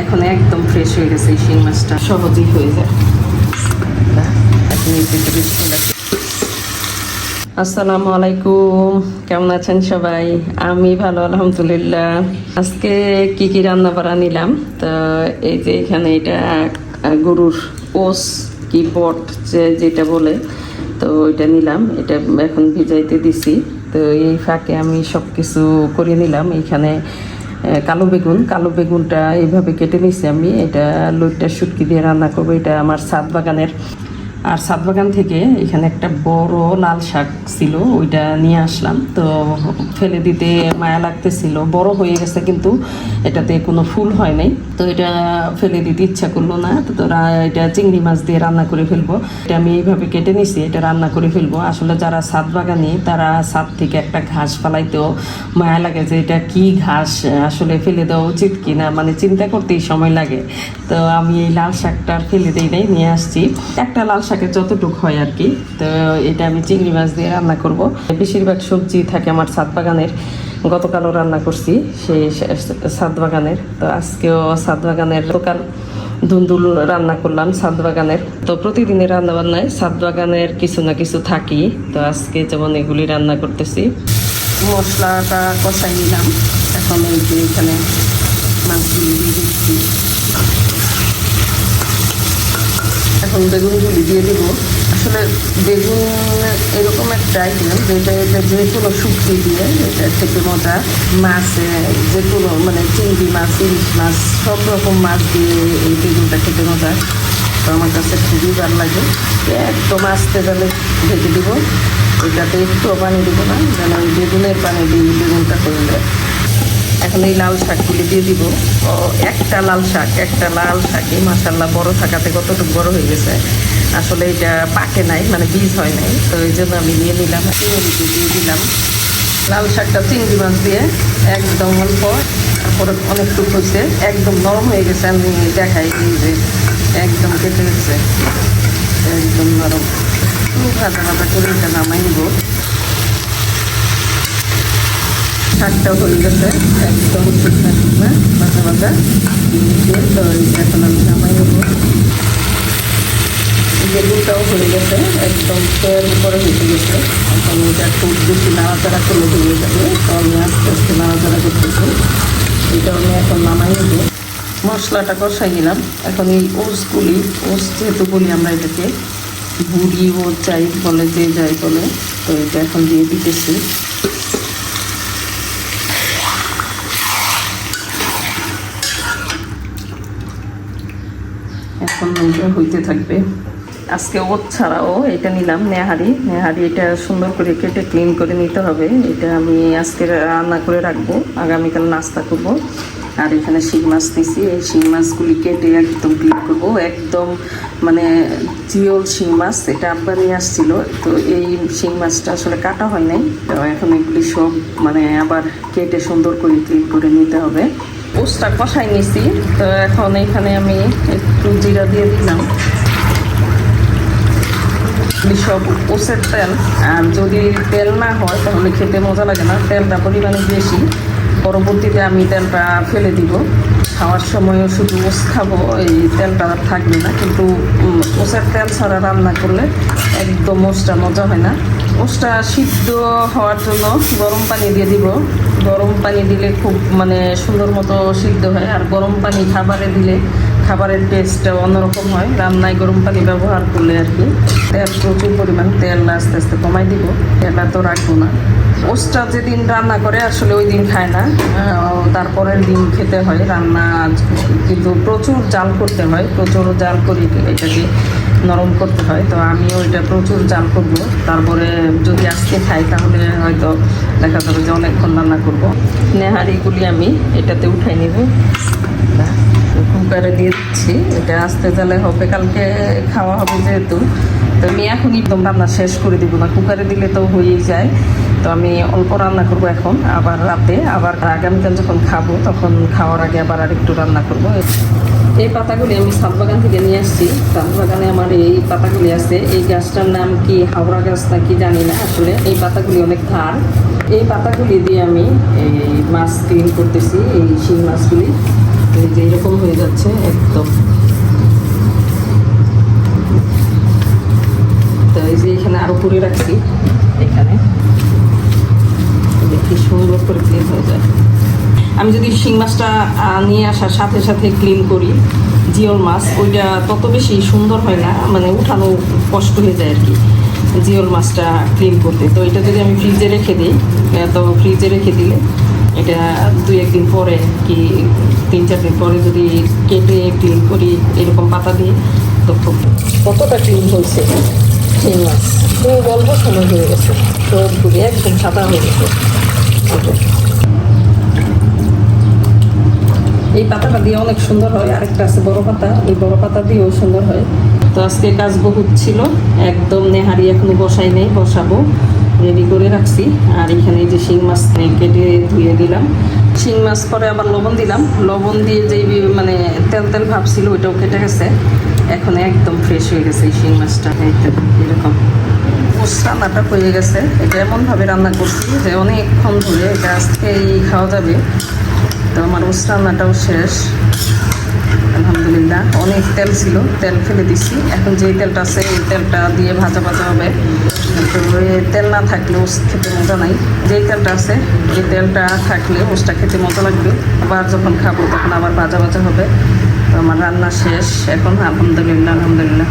এখন একদম ফ্রেশ হয়ে গেছে এই শিং মাছটা। সহজেই হয়ে যায়। পেটে। আসসালামু আলাইকুম, কেমন আছেন সবাই? আমি ভালো, আলহামদুলিল্লাহ। আজকে কি কি রান্না বাড়া নিলাম? তো এই যে এখানে এটা, গরুর ওস কি বট যে যেটা বলে, তো ওইটা নিলাম। এটা এখন ভিজাইতে দিছি। তো এই ফাঁকে আমি সব কিছু করে নিলাম। এখানে কালো বেগুন। কালো বেগুনটা এইভাবে কেটে নিয়েছি আমি। এটা লোকটা শুটকি দিয়ে রান্না করব। এটা আমার সাত বাগানের আর সাত বাগান থেকে এখানে একটা বড় লাল শাক ছিল, ওইটা নিয়ে আসলাম। তো ফেলে দিতে মায়া লাগতেছিল, বড় হয়ে গেছে কিন্তু এটাতে কোনো ফুল হয় নাই। তো এটা ফেলে দিতে ইচ্ছা করল না, তো তোরা এটা চিংড়ি মাছ দিয়ে রান্না করে ফেলব। এটা আমি এইভাবে কেটে নিছি, এটা রান্না করে ফেলব। আসলে যারা সাত বাগানি তারা সাত থেকে একটা ঘাস ফালাইতেও মায়া লাগে যে এটা কি ঘাস, আসলে ফেলে দেওয়া উচিত কি না মানে চিন্তা করতেই সময় লাগে। তো আমি এই লাল শাকটা ফেলে দিই নাই, নিয়ে আসছি। একটা লাল শাকের যতটুক হয় আর কি। তো এটা আমি চিংড়ি মাছ দিয়ে রান্না করব। বেশিরভাগ সবজি থাকে আমার সাত বাগানের। গতকালও রান্না করছি সেই সাত বাগানের। তো আজকেও সাত বাগানের গতকাল ধুন্দুল রান্না করলাম সাত বাগানের। তো প্রতিদিনের রান্না বান্নায় সাত বাগানের কিছু না কিছু থাকি। তো আজকে যেমন এগুলি রান্না করতেছি। মশলাটা কষাই নিলাম। এখন এখানে মাছগুলি দিয়ে দিচ্ছি। এখন বেগুন বেগুনগুলি দিয়ে দিব। আসলে বেগুন এরকম একটা আইটেম যেটা এটা যে কোনো শুক্তি দিয়ে, এটা খেতে মজা মাছে যে কোনো মানে চিংড়ি মাছ, ইলিশ মাছ, সব রকম মাছ দিয়ে এই বেগুনটা খেতে মজা। তো আমার কাছে খুবই ভালো লাগে। একদম আস্তে গেলে ভেজে দিব। এটাতে একটু পানি দেবো না, যেন ওই বেগুনের পানি দিয়ে বেগুনটা করে দেয় এখন এই লাল শাকগুলি দিয়ে দিব। একটা লাল শাক, একটা লাল শাকই মাসাল্লাহ বড় থাকাতে কতটুকু বড় হয়ে গেছে। আসলে এটা পাকে নাই মানে বীজ হয় নাই। তো এই জন্য আমি নিয়ে নিলাম দিয়ে দিলাম। লাল শাকটা চিংড়ি মাছ দিয়ে একদম অল্প, তারপরে অনেকটুকু হয়েছে। একদম নরম হয়ে গেছে, আমি দেখাই যে একদম কেটে গেছে। একদম নরম। ভাজা ভাজা করে এটা নামাই নিব। শাকটা হয়ে গেছে একদম শুকনা শুকনা ভাজা ভাজা দিয়ে তো এখন আমি নামাই নেব। বেগুনটাও হয়ে গেছে, একদম তেল উপরে হয়ে গেছে। এখন এটা খুব বেশি নাড়াচাড়া করলে হয়ে যাবে। তো আমি আস্তে আস্তে নাড়াচাড়া করতেছি। এটা আমি এখন নামাই নেব। মশলাটা কষাই নিলাম। এখন এই ওসগুলি ওস যেহেতু বলি আমরা এটাকে বুড়ি ও চাই বলে, যে যাই বলে, তো এটা এখন দিয়ে দিতেছি। নৌকা হইতে থাকবে। আজকে ওট ছাড়াও এটা নিলাম, নেহারি। নেহারি এটা সুন্দর করে কেটে ক্লিন করে নিতে হবে। এটা আমি আজকে রান্না করে রাখব। আগামীকাল নাস্তা করব। আর এখানে শিং মাছ নিছি এই শিং মাছগুলি কেটে একদম ক্লিন করব। একদম মানে জিওল শিং মাছ, এটা আব্বা নিয়ে আসছিল। তো এই শিং মাছটা আসলে কাটা হয় নাই। তো এখন এগুলি সব মানে আবার কেটে সুন্দর করে ক্লিন করে নিতে হবে। পোস্টটা কষাই নিছি। তো এখন এখানে আমি একটু জিরা দিয়ে দিলাম। সব ওষের তেল। আর যদি তেল না হয়, তাহলে খেতে মজা লাগে না। তেলটা পরিমাণে বেশি। পরবর্তীতে আমি তেলটা ফেলে দিব। খাওয়ার সময়ও শুধু ওস খাব, এই তেলটা আর থাকবে না। কিন্তু ওষের তেল ছাড়া রান্না করলে একদম ওসটা মজা হয় না। ওসটা সিদ্ধ হওয়ার জন্য গরম পানি দিয়ে দিব। গরম পানি দিলে খুব মানে সুন্দর মতো সিদ্ধ হয়। আর গরম পানি খাবারে দিলে খাবারের টেস্টটা অন্যরকম হয়। রান্নায় গরম পানি ব্যবহার করলে আর কি তেল প্রচুর পরিমাণ তেল আস্তে আস্তে কমাই দিব। তেলটা তো রাখব না। ওসটা যেদিন রান্না করে আসলে ওই দিন খায় না। তারপরের দিন খেতে হয়। রান্না কিন্তু প্রচুর জাল করতে হয়। প্রচুর জাল করি এটাকে। নরম করতে হয়, তো আমিও এটা প্রচুর জাল করব। তারপরে যদি আজকে খাই, তাহলে হয়তো দেখা যাবে যে অনেকক্ষণ রান্না করব। নেহারিগুলি আমি এটাতে উঠাই নিব। কুকারে দিয়ে দিচ্ছি। এটা আস্তে জালে হবে, কালকে খাওয়া হবে যেহেতু। তো আমি এখন একদম রান্না শেষ করে দিব না। কুকারে দিলে তো হয়েই যায়। তো আমি অল্প রান্না করব এখন, আবার রাতে। আবার আগামীকাল যখন খাব, তখন খাওয়ার আগে আবার আর একটু রান্না করব। এই পাতাগুলি আমি সাত বাগান থেকে নিয়ে আসছি সাত বাগানে আমার এই পাতাগুলি আছে। এই গাছটার নাম কি, হাওড়া গাছ না কি জানি না আসলে। এই পাতাগুলি অনেক ধার। এই পাতাগুলি দিয়ে আমি এই মাছ ক্লিন করতেছি, এই শিং মাছগুলি। এই যে এরকম হয়ে যাচ্ছে একদম। তো এই যে এখানে আরও পুরে রাখছি, এখানে। কি সুন্দর করে ক্লিন হয়ে যায়। আমি যদি শিং মাছটা নিয়ে আসার সাথে সাথে ক্লিন করি, জিওল মাছ, ওইটা তত বেশি সুন্দর হয় না মানে উঠানো কষ্ট হয়ে যায় আর কি জিওল মাছটা ক্লিন করতে। তো এটা যদি আমি ফ্রিজে রেখে দিই তো ফ্রিজে রেখে দিলে এটা দুই একদিন পরে কি, তিন চার দিন পরে যদি কেটে ক্লিন করি, এরকম পাতা দিয়ে, তো খুব কতটা ক্লিন হয়েছে শিং মাছ। খুব অল্প সময় হয়ে গেছে ঘুরে একদম সাদা হয়ে গেছে ওটা। এই পাতাটা দিয়ে অনেক সুন্দর হয়। আরেকটা আছে বড় পাতা। এই বড় পাতা দিয়েও সুন্দর হয়। তো আজকে কাজ বহুত ছিল। একদম নেহারি এখনও বসাই নেই, বসাবো। রেডি করে রাখছি। আর এখানে যে শিং মাছ কেটে ধুয়ে দিলাম। শিং মাছ পরে আবার লবণ দিলাম। লবণ দিয়ে যে মানে তেল তেল ভাব ছিল, ওইটাও কেটে গেছে। এখন একদম ফ্রেশ হয়ে গেছে এই শিং মাছটা। এরকম। রান্নাটা হয়ে গেছে। এটা এমনভাবে রান্না করছি যে অনেকক্ষণ ধরে এটা আজকেই খাওয়া যাবে। তো আমার উস রান্নাটাও শেষ। আলহামদুলিল্লাহ, অনেক তেল ছিল, তেল ফেলে দিছি। এখন যেই তেলটা আছে, এই তেলটা দিয়ে ভাজা ভাজা হবে। তো তেল না থাকলে ওস খেতে মজা নাই। যেই তেলটা আছে, এই তেলটা থাকলে ওসটা খেতে মজা লাগবে। আবার যখন খাব, তখন আবার ভাজা ভাজা হবে। তো আমার রান্না শেষ। এখন আলহামদুলিল্লাহ আলহামদুলিল্লাহ।